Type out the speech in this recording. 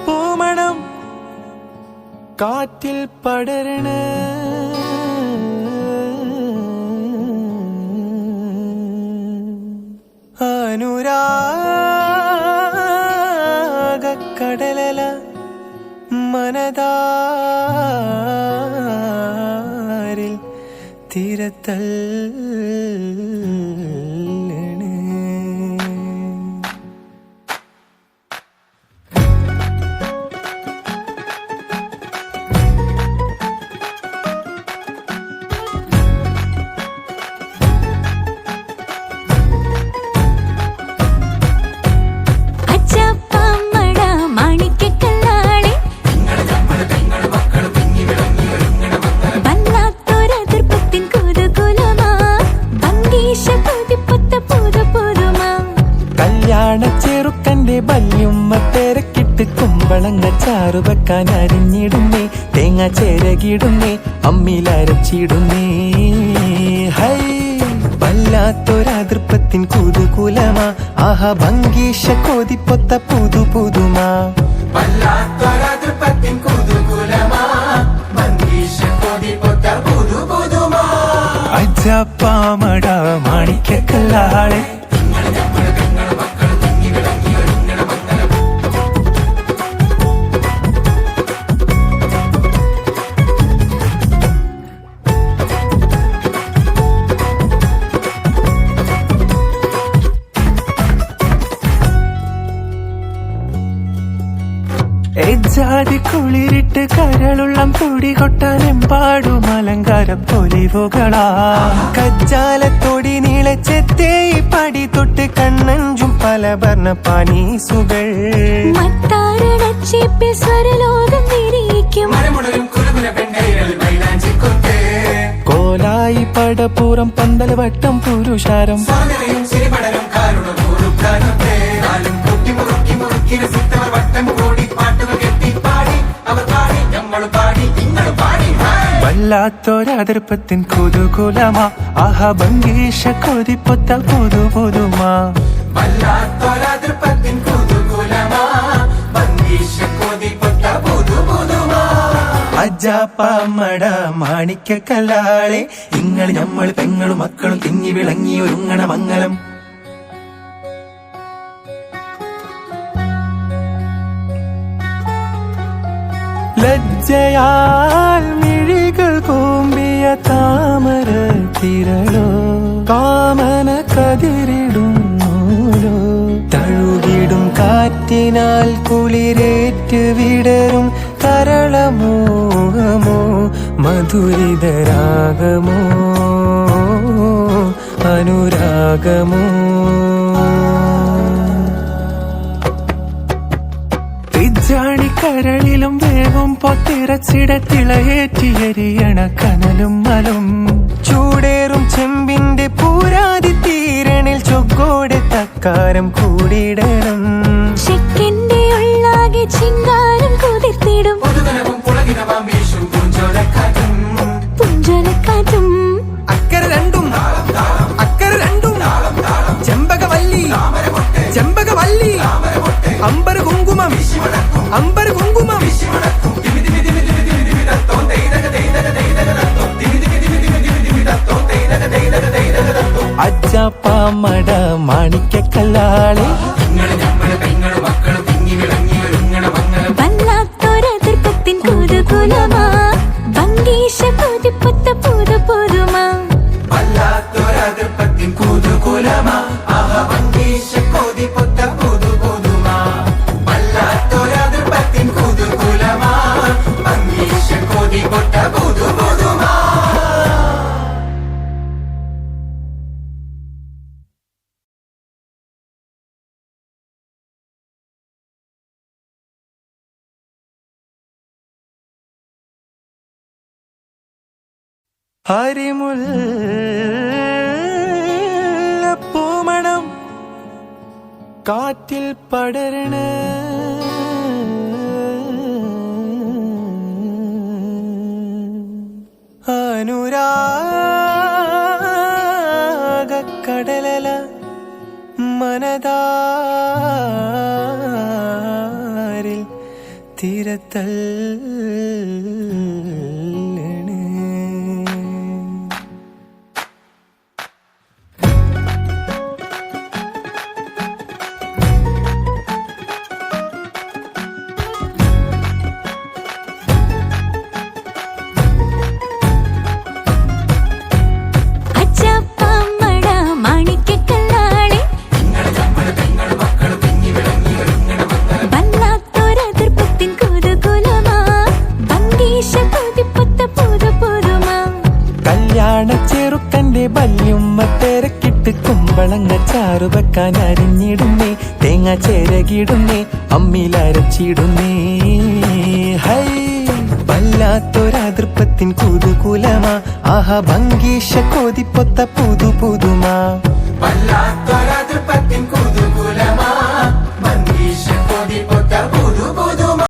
പൂമണം കാറ്റിൽ പടരണ അനുരാഗക്കടലല മനതാരിൽ തിരത്തല്ലണേ ബല്യുമ്മ തിരക്കിട്ട് കുമ്പളങ്ങ ചാറു വെക്കാൻ അരിഞ്ഞിടുന്നേ തേങ്ങ ചേരകിടുന്നേ അമ്മിലരച്ചിടുന്നേ ഹൈ വല്ലാത്തൊരാതൃപ്പത്തിൻ കുതുകുലമാ. ആഹ ഭംഗീഷ കോതിപ്പൊത്ത പുതു പുതുമാ. വല്ലാത്തൊരതിർപ്പത്തിൻ കുതുകുലമാ. ഭംഗീഷ കൊതിപ്പൊത്ത പുതു പുതുമാ. അജപ്പാമട മാണിക്കല്ലാളെ എജാതി കുളിരിട്ട് കരളുള്ളം തുടി കൊട്ടാനെമ്പാടും അലങ്കാര പൊലിവുകളാ. കജ്ജാലത്തൊടി നീളച്ചെത്തേ പടി തൊട്ട് കണ്ണഞ്ചും പല ഭരണ പാനീസുകൾ. സ്വരലോകം കോലായി പടപ്പൂറം പന്തൽ വട്ടം പുരുഷാരം. വല്ലാത്തൊരതിർപ്പത്തിൻ കുതുകുലമാ. ആഹ ഭംഗീഷ കൊതിപ്പൊത്ത പുതു പുതുമാ വല്ലാത്തൊരതിർപ്പത്തിൻ കുതുകുലമാ. ഭംഗീഷ കൊതിപ്പൊത്ത പുതു പുതുമാ അജാപ്പമ്മട മാണിക്ക കല്ലാളെ. ഇങ്ങൾ നമ്മൾ പെങ്ങളും മക്കളും തിങ്ങി വിളങ്ങി ഒരുങ്ങണ മംഗലം. ലജ്ജയാൽ കൂമ്പിയ താമര തിരളോ? കാമന കതിരിടുന്നോലോ തഴുകിടും കാറ്റിനാൽ കുളിരേറ്റ് വിടരും തരളമോഹമോ? മധുരിതരാഗമോ? അനുരാഗമോ? തിജാണിക്കരളിലും വേഗം പൊത്തിറച്ചിട തിളയേറ്റിയരിയണ കനലും മലും. ചൂടേറും ചെമ്പിന്റെ പൂരാതി തീരണിൽ ചൊക്കോടെ തക്കാരം കൂടിയിടണം. അമ്പർ കുങ്കുമം. അമ്പർ കുങ്കുമം. അജ്ജാപ്പാമട മാണിക്കല്ലാളെ ഭംഗീശ കൊതിപ്പൊത്ത പുതു പുതുമാ ഹരിമുല്ല പൂമണം കാറ്റിൽ പടരണ അനുരാഗക്കടലല മന മനതാരിൽ തിരത്തല്ലണ് ബല്യുമ്മ തിരക്കിട്ട് കുമ്പളങ്ങ ചാറു വെക്കാൻ അരിഞ്ഞിടുന്നേ തേങ്ങ ചേരകിടുന്നേ അമ്മിലരച്ചിടുന്നേ ഹൈ വല്ലാത്തൊരാതൃപ്പത്തിൻ കുതുകുലമാ. ആഹ ഭംഗീഷ കോതിപ്പൊത്ത പുതു പുതുമാ വല്ലാത്തൊരതൃപ്പത്തിൻ